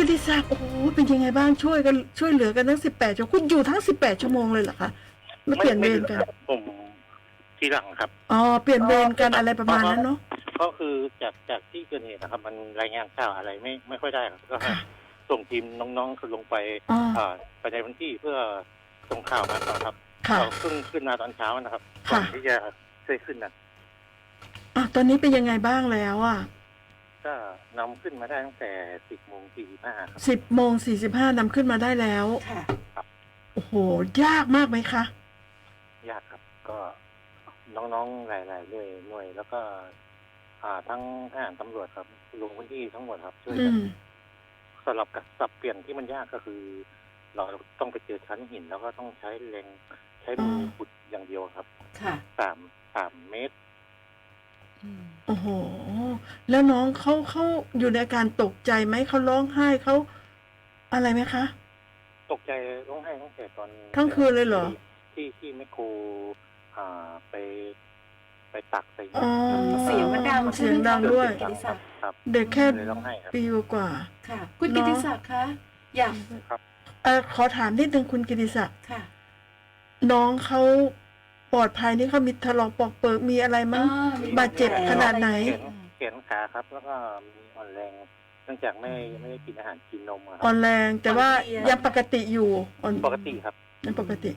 กิติศักดิ์โอ้โหเป็นยังไงบ้างช่วยกันช่วยเหลือกันทั้งสิบแปดชั่วโมงคุณอยู่ทั้งสิบแปดชั่วโมงเลยเหรอคะมาเปลี่ยนเวรกันไม่ผมทีหลังครับอ๋อเปลี่ยนเวรกันอะไรประมาณนั้นเนาะก็คือจากจากที่เกิดเหตุนะครับ มันรายงานข่าวอะไรไม่ไม่ค่อยได้ครับก็ให้ส่งทีมน้องๆคือลงไปอ๋ออ่าไปในพื้นที่เพื่อส่งข่าวมาต่อครับค่ะเราเพิ่งขึ้นมาตอนเช้านะครับค่ะก่อนที่จะช่วยขึ้นนะอะตอนนี้เป็นยังไงบ้างแล้วอะ ก็นำขึ้นมาได้ตั้งแต่สิบโมงสี่ห้าครับสิบโมงสี่สิบห้านำขึ้นมาได้แล้ว ค่ะ โอ้โห ยากมากไหมคะ ยากครับ ก็น้องๆหลายๆหน่วยหน่วย แล้วก็ อ่าทั้งทหารตำรวจครับลงพื้นที่ทั้งหมดครับ ช่วยอืกันม สลับกับสับเปลี่ยนที่มันยากก็คือ เราต้องไปเจอชั้นหิน แล้วก็ต้องใช้แรงใช้มือขุดอย่างเดียวครับค่ะ สามสามเมตร โอ้โห แล้วน้องเขาเขาอยู่ในอาการตกใจไหมเขาร้องไห้เขาอะไรไหมคะ ตกใจร้องไห้ตั้งแต่ตอนทั้งคืนเลยเหรอ ที่ที่แมคโครอ่าไป ไปตักใส่อ๋อเสียงมันดังเสียงดังด้วยกิติศักดิ์ครับเด็กแค่เลยร้องไห้ครับ ปีกว่า ค่ะ คุณเนอะกิติศักดิ์คะอยากเออขอถามนิดนึงคุณกิติศักดิ์ค่ะ น้องเขา ปลอดภัยนี่เขามีถลอกปอกเปิกมีอะไรมั้งอ่มีบาดเจ็บขนาดไหนแขนแขนขาครับ แล้วก็มีอ่อนแรงเนื่องจากไม่ไม่ได้กินอาหารกินนมอะคอ่อรับนแรงแต่ว่ายังปกติอยู่อ่อนปกติครับ ยังปกติ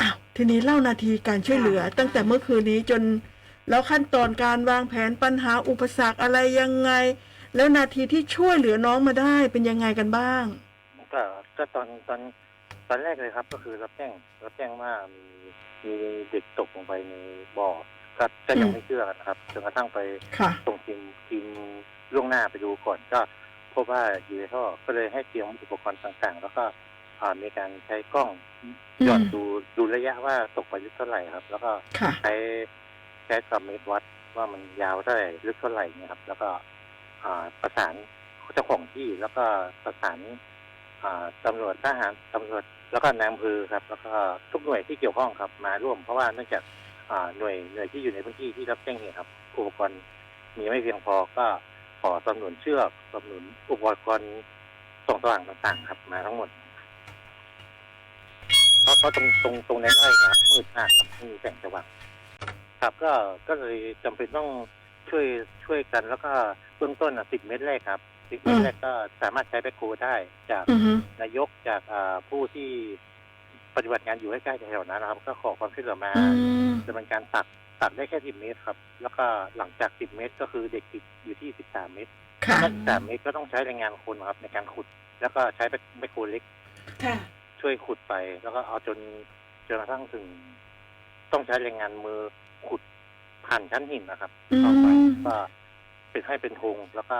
อ้าวทีนี้เล่านาทีการช่วยเหลือ ตั้งแต่เมื่อคืนนี้จน แล้วขั้นตอนการวางแผนปัญหาอุปสรรคอะไรยังไง แล้วนาทีที่ช่วยเหลือน้องมาได้เป็นยังไงกันบ้าง ก็ก็ตอนตอนตอนแรกเลยครับ ก็คือรับแจ้งรับแจ้งว่ามี มีเด็กตกลงไปในบ่อก็ก็ยังอืมไม่เชื่อกันนะครับจนกระทั่งไปค่ะ ส่งทีมทีมล่วงหน้าไปดูก่อน ก็พบว่าอยู่ในท่อก็เลยให้เตรียมอุปกรณ์ต่างๆ แล้วก็อ่ามีการใช้กล้องหย่อนอืม ดูดูระยะว่าตกไปลึกเท่าไหร่ครับ แล้วก็ ค่ะ ใช้ใช้สามเมตรวัดว่ามันยาวเท่าไหร่ลึกเท่าไหร่เนี่ยครับ แล้วก็อ่าประสานเจ้าของที่แล้วก็ประสานอ่าตำรวจทหารตำรวจ แล้วก็นายอำเภอครับ แล้วก็ทุกหน่วยที่เกี่ยวข้องครับ มาร่วมเพราะว่าเนื่องจากอ่าหน่วยหน่วยที่อยู่ในพื้นที่ที่รับแจ้งเหตุครับอุปกรณ์มีไม่เพียงพอก็ขอสนับสนุนเชือกสนับสนุนอุปกรณ์ส่องสว่างต่างๆ ครับ มาทั้งหมดเพราะเพราะตรงตรงตรงในไร่นะครับมืดมากครับไม่มีแสงสว่างครับ ก็ก็เลยจำเป็นต้องช่วยช่วยกัน แล้วก็เบื้องต้นอะสิบเมตรแรกครับ สิบเมตรแรกก็สามารถใช้แบคโคได้จากอือฮึนายกจากอ่าผู้ที่ปฏิบัติงานอยู่ใกล้ๆแถวๆนั้นนะครับ ก็ขอความช่วยเหลือมาอืมดำเนินการตักตักได้แค่สิบเมตรครับ แล้วก็หลังจากสิบเมตรก็คือเด็กติดอยู่ที่สิบสามเมตรค่ะก็สามเมตรก็ต้องใช้แรงงานคนครับในการขุด แล้วก็ใช้แบคโคเล็กค่ะช่วยขุดไป แล้วก็เอาจนจนกระทั่งถึง ต้องใช้แรงงานมือขุดผ่านชั้นหินนะครับอืเข้าไปมก็เป็นให้เป็นธงแล้วก็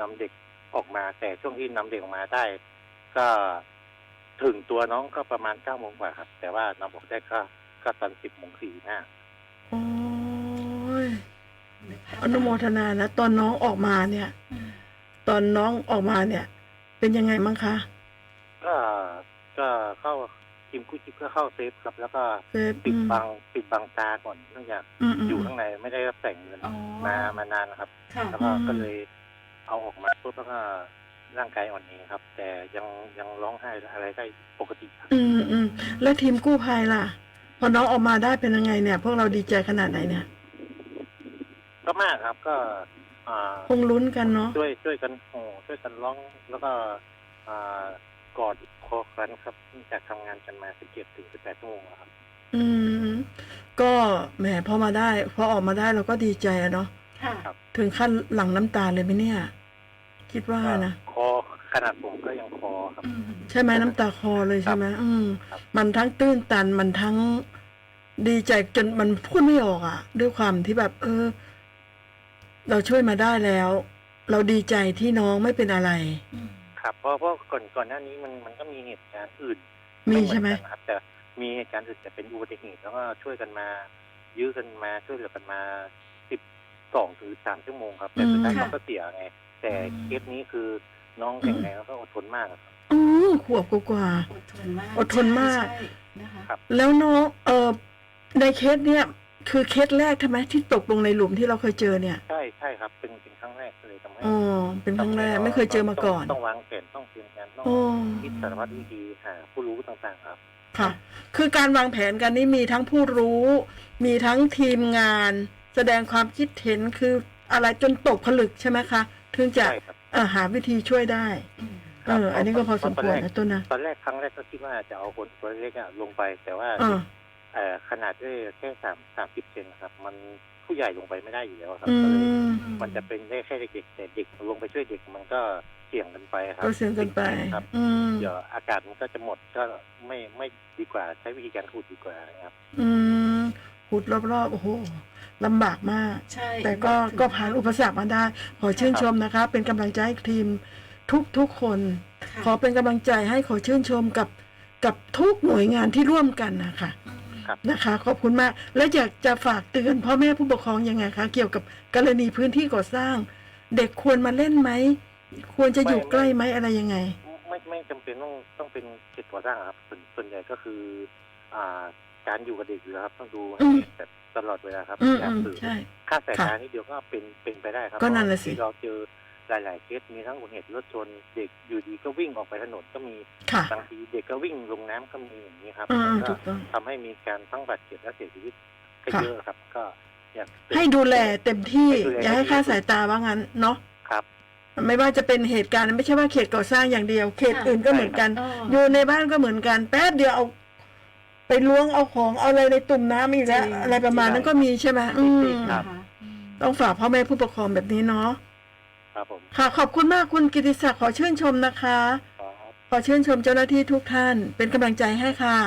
นำเด็กออกมา แต่ช่วงที่นำเด็กออกมาได้ ก็ถึงตัวน้องก็ประมาณเก้าโมงกว่าครับ แต่ว่านำออกได้ก็ก็ตอนสิบโมงสี่ห้าโอ้ยอนุโมทนานะตอนน้องออกมาเนี่ย ตอนน้องออกมาเนี่ย เป็นยังไงมั้งคะก็ก็เข้าทีมกู้ชีพก็เข้าเซฟครับ แล้วก็เซฟปิดอืมบังปิดบังตาก่อนเนื่องจากอืมอืมอยู่ข้างในไม่ได้รับแสงเงินอ๋อมามานานนะครับค่ะแล้วก็อืมก็เลย เอาออกมาปุ๊บแล้วก็ร่างกายอ่อนแอครับ แต่ยังยังร้องไห้อะไรได้ปกติครับอืมอืมแล้วทีมกู้ภัยล่ะ พอน้องออกมาได้เป็นยังไงเนี่ย พวกเราดีใจขนาดไหนเนี่ย ก็มากครับก็อ่าคงลุ้นกันเนาะช่วยช่วยกันโห่ช่วยกันร้องแล้วก็อ่ากอดคอกันครับเนื่องจากทำงานกันมาสิบเจ็ดถึงสิบแปดชั่วโมงแล้วครับ อืม ก็แหมพอมาได้ พอออกมาได้เราก็ดีใจอะเนาะค่ะ ถึงขั้นหลั่งน้ำตาเลยไหมเนี่ย คิดว่านะคอขนาดผมก็ยังคอครับ อืมใช่ไหมน้ำตาคลอเลยใช่ไหมอืม ครับ มันทั้งตื้นตันมันทั้งดีใจจนมันพูดไม่ออกอะ ด้วยความที่แบบ เออ เราช่วยมาได้แล้ว เราดีใจที่น้องไม่เป็นอะไร อืมครับเพราะเพราะก่อนก่อนหน้านี้มันมันก็มีเหตุการณ์อื่นมีใช่ไหมเหอนกันนะครับแต่มีเหตุการณ์อื่นแต่เป็นอุบัติเหตุแล้วก็ช่วยกันมา ยื้อกันมาช่วยเหลือกันมาสิบสองถึงสามชั่วโมงครับแต่สุดท้ายอืมเขาก็เสียไง แต่เคสนี้คือน้องแข็งแรงแล้วก็อดทนมากครับ อือขวบกว่า อดทนมากอดทนมากใช่ใช่นะคะครับ ๆแล้วน้องเออในเคสเนี่ย คือเคสแรกใช่ไหมที่ตกลงในหลุมที่เราเคยเจอเนี่ยใช่ใช่ครับ เป็นเป็นครั้งแรกเลยทำให้อ๋อเป็นครั้งแรกไม่เคยเจอมาก่อน ต้งต้องวางแผนต้องเตรียมการต้องโอ้คิดสารพัดวิธีหาผู้รู้ต่างๆ ครับ ค่ะ คือการวางแผนกันนี่มีทั้งผู้รู้ มีทั้งทีมงาน แสดงความคิดเห็นคืออะไรจนตกผลึกใช่ไหมคะ ถึงจะใช่ครับ เอ่อหาวิธีช่วยได้อืมเอออันนี้ก็พอสมควรนะต้นนะ ตอนแรกครั้งแรกก็คิดว่าจะเอาคนตัวเล็กๆอะลงไป แต่ว่าเออ เอ่อขนาดได้แค่สามสามสิบเซนนะครับ มันผู้ใหญ่ลงไปไม่ได้อยู่แล้วครับอืก็เลยม มันจะเป็นได้แค่เด็กๆแต่เด็กลงไปช่วยเด็กมันก็เสี่ยงกันไปครับก็เสียงกันไป ครับ อืม เดี๋ยวอากาศมันก็จะหมดก็ไม่ไม่ดีกว่าใช้วิธีการขุดดีกว่านะครับ อืม ขุดรอบๆ โอ้โหลำบากมาก ใช่แต่ก็ก็ผ่านอุปสรรคมาได้ ขอชื่นชมนะคะ เป็นกำลังใจให้ทีมทุกทุกๆคน ค่ะขอเป็นกำลังใจให้ขอชื่นชมกับกับทุกหน่วยงานที่ร่วมกันนะคะอืมครับ นะคะ ขอบคุณมาก และอยากจะฝากเตือนพ่อแม่ผู้ปกครองยังไงคะ เกี่ยวกับกรณีพื้นที่ก่อสร้าง เด็กควรมาเล่นไหม ควรจะอยู่ใกล้ไหมอะไรยังไง ไม่ไม่จำเป็นต้องต้องเป็นเขตก่อสร้างครับส่วนส่วนใหญ่ก็คือ อ่า การอยู่กับเด็กอยู่แล้วครับ ต้องดูอืม แบบตลอดเวลาครับอืมอย่าอืมสื่อใช่ ค่าสายค่ะตานี่เดียวก็เป็นเป็นไปได้ครับก็นั่นแหละสิที่เราเจอหลายๆเคสมีทั้งอุบัติเหตุรถชนเด็กอยู่ดีก็วิ่งออกไปถนนก็มีค่ะบางทีเด็กก็วิ่งลงน้ำก็มีอย่างนี้ครับอืมมันก็ถูกต้อง ทำให้มีการทั้งบาดเจ็บและเสียชีวิตก็ค่ะ เยอะครับ ก็อยากเตือนให้ดูแลเต็มที่ ให้ดูแล อย่าให้ค่าสายตาว่างั้นเนาะครับ ไม่ว่าจะเป็นเหตุการณ์ไม่ใช่ว่าเขตก่อสร้างอย่างเดียว เขตค่ะ อื่นก็เหมือนกันอ๋ออยู่ในบ้านก็เหมือนกันแป๊บเดียวเอา ไปล้วงเอาของเอาอะไรในตุ่มน้ำอีกแล้วจริง อะไรประมาณนั้นก็มีใช่ไหมอืมครับนะคะอืมต้องฝากพ่อแม่ผู้ปกครองแบบนี้เนาะครับผมค่ะ ขอบคุณมากคุณกิติศักดิ์ขอชื่นชมนะคะขอขอชื่นชมเจ้าหน้าที่ทุกท่านเป็นกำลังใจให้ค่ะ